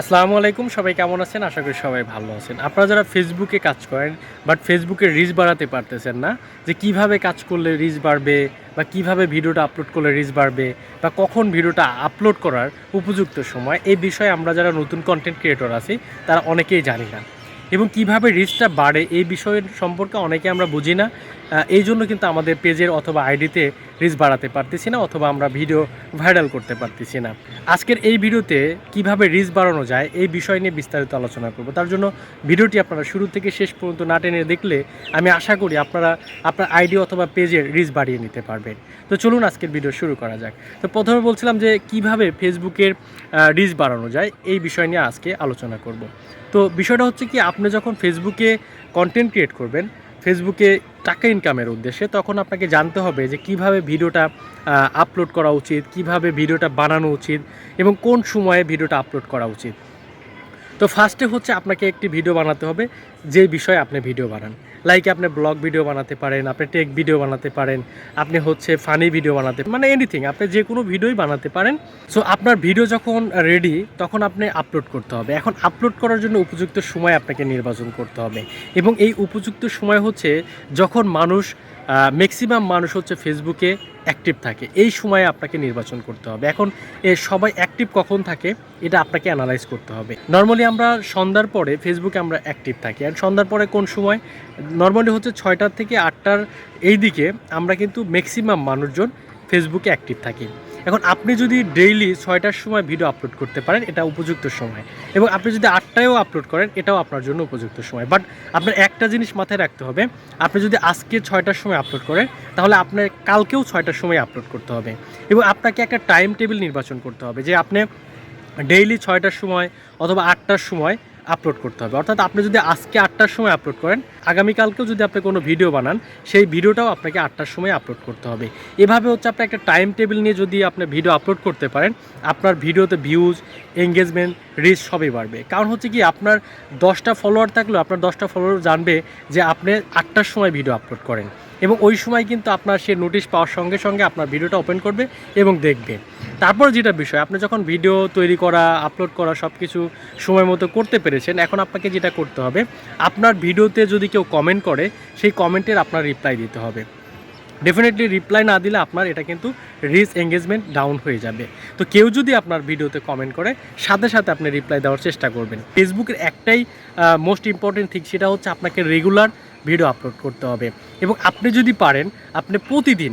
আসসালামু আলাইকুম, সবাই কেমন আছেন? আশা করি সবাই ভালো আছেন। আপনারা যারা ফেসবুকে কাজ করেন বাট ফেসবুকে রিচ বাড়াতে পারতেছেন না, যে কীভাবে কাজ করলে রিচ বাড়বে, বা কীভাবে ভিডিওটা আপলোড করলে রিচ বাড়বে, বা কখন ভিডিওটা আপলোড করার উপযুক্ত সময়, এই বিষয়ে আমরা যারা নতুন কন্টেন্ট ক্রিয়েটর আছি, তারা অনেকেই জানি না। এবং কীভাবে রিচটা বাড়ে, এই বিষয়ের সম্পর্কে অনেকে আমরা বুঝি না এই জন্য কিন্তু আমাদের পেজের অথবা আইডিতে রিচ বাড়াতে পারতেছি না অথবা আমরা ভিডিও ভাইরাল করতে পারতেছি না। আজকের এই ভিডিওতে কীভাবে রিচ বাড়ানো যায় এই বিষয় নিয়ে বিস্তারিত আলোচনা করব। তার জন্য ভিডিওটি আপনারা শুরু থেকে শেষ পর্যন্ত না টেনে দেখলে আমি আশা করি আপনারা আপনার আইডি অথবা পেজের রিচ বাড়িয়ে নিতে পারবেন। তো চলুন আজকের ভিডিও শুরু করা যাক। তো প্রথমে বলছিলাম যে কীভাবে ফেসবুকের রিচ বাড়ানো যায় এই বিষয় নিয়ে আজকে আলোচনা করব। তো বিষয়টা হচ্ছে কি, আপনি যখন ফেসবুকে কন্টেন্ট ক্রিয়েট করবেন ফেসবুকে টাকা ইনকামের উদ্দেশ্যে, তখন আপনাকে জানতে হবে যে কীভাবে ভিডিওটা আপলোড করা উচিত, কীভাবে ভিডিওটা বানানো উচিত এবং কোন সময়ে ভিডিওটা আপলোড করা উচিত। তো ফার্স্টে হচ্ছে আপনাকে একটি ভিডিও বানাতে হবে যে বিষয়ে আপনি ভিডিও বানান। লাইক আপনি ব্লগ ভিডিও বানাতে পারেন, আপনি টেক ভিডিও বানাতে পারেন, আপনি হচ্ছে ফানি ভিডিও বানাতে মানে এনিথিং আপনি যে কোনো ভিডিওই বানাতে পারেন। সো আপনার ভিডিও যখন রেডি তখন আপনি আপলোড করতে হবে। এখন আপলোড করার জন্য উপযুক্ত সময় আপনাকে নির্বাচন করতে হবে। এবং এই উপযুক্ত সময় হচ্ছে যখন মানুষ ম্যাক্সিমাম মানুষ হচ্ছে ফেসবুকে অ্যাক্টিভ থাকে। এই সময়ে আপনাকে নির্বাচন করতে হবে। এখন এ সবাই অ্যাক্টিভ কখন থাকে, এটা আপনাকে অ্যানালাইজ করতে হবে। নর্মালি আমরা সন্ধ্যার পরে ফেসবুকে আমরা অ্যাক্টিভ থাকি। আর সন্ধ্যার পরে কোন সময়? নর্মালি হচ্ছে ছয়টার থেকে আটটার এই দিকে আমরা কিন্তু ম্যাক্সিমাম মানুষজন ফেসবুকে অ্যাক্টিভ থাকি। এখন আপনি যদি ডেইলি ছয়টার সময় ভিডিও আপলোড করতে পারেন, এটা উপযুক্ত সময়। এবং আপনি যদি আটটায়ও আপলোড করেন, এটাও আপনার জন্য উপযুক্ত সময়। বাট আপনার একটা জিনিস মাথায় রাখতে হবে, আপনি যদি আজকে ছয়টার সময় আপলোড করেন, তাহলে আপনার কালকেও ছয়টার সময় আপলোড করতে হবে। এবং আপনাকে একটা টাইম টেবিল নির্বাচন করতে হবে যে আপনি ডেইলি ছয়টার সময় অথবা আটটার সময় আপলোড করতে হবে। অর্থাৎ আপনি যদি আজকে আটটার সময় আপলোড করেন, আগামীকালকেও যদি আপনি কোনো ভিডিও বানান, সেই ভিডিওটাও আপনাকে আটটার সময় আপলোড করতে হবে। এভাবে হচ্ছে আপনি একটা টাইম টেবিল নিয়ে যদি আপনি ভিডিও আপলোড করতে পারেন, আপনার ভিডিওতে ভিউজ এঙ্গেজমেন্ট রিচ সবই বাড়বে। কারণ হচ্ছে কি, আপনার দশটা ফলোয়ার থাকলেও, আপনার দশটা ফলোয়ার জানবে যে আপনি আটটার সময় ভিডিও আপলোড করেন। এবং ওই সময় কিন্তু আপনার সে নোটিশ পাওয়ার সঙ্গে সঙ্গে আপনার ভিডিওটা ওপেন করবে এবং দেখবে। তারপর যেটা বিষয়, আপনি যখন ভিডিও তৈরি করা আপলোড করা সব কিছু সময় মতো করতে পেরেছেন, এখন আপনাকে যেটা করতে হবে, আপনার ভিডিওতে যদি কেউ কমেন্ট করে, সেই কমেন্টের আপনার রিপ্লাই দিতে হবে। ডেফিনেটলি রিপ্লাই না দিলে আপনার এটা কিন্তু রিচ এঙ্গেজমেন্ট ডাউন হয়ে যাবে। তো কেউ যদি আপনার ভিডিওতে কমেন্ট করে, সাথে সাথে আপনি রিপ্লাই দেওয়ার চেষ্টা করবেন। ফেসবুকের একটাই মোস্ট ইম্পর্টেন্ট থিং সেটা হচ্ছে আপনাকে রেগুলার ভিডিও আপলোড করতে হবে। এবং আপনি যদি পারেন, আপনি প্রতিদিন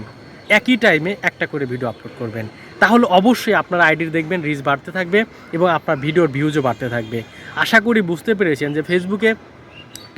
একই টাইমে একটা করে ভিডিও আপলোড করবেন। তাহলে অবশ্যই আপনার আইডির দেখবেন রিচ বাড়তে থাকবে এবং আপনার ভিডিওর ভিউজও বাড়তে থাকবে। আশা করি বুঝতে পেরেছেন যে ফেসবুকে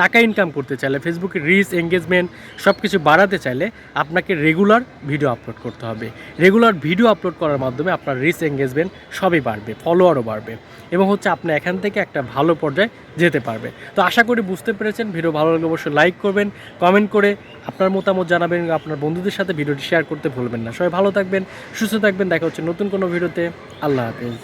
টাকা ইনকাম করতে চাইলে ফেসবুকে রিচ এঙ্গেজমেন্ট সব কিছু বাড়াতে চাইলে আপনাকে রেগুলার ভিডিও আপলোড করতে হবে। রেগুলার ভিডিও আপলোড করার মাধ্যমে আপনার রিচ এঙ্গেজমেন্ট সবই বাড়বে ফলোয়ারও বাড়বে এবং হচ্ছে আপনি এখান থেকে একটা ভালো পর্যায়ে যেতে পারবে তো আশা করি বুঝতে পেরেছেন ভিডিও ভালো লাগলে অবশ্যই লাইক করবেন কমেন্ট করে আপনার মতামত জানাবেন, আপনার বন্ধুদের সাথে ভিডিওটি শেয়ার করতে ভুলবেন না। সবাই ভালো থাকবেন, সুস্থ থাকবেন, দেখা হচ্ছে নতুন কোনো ভিডিওতে আল্লাহ হাফেজ।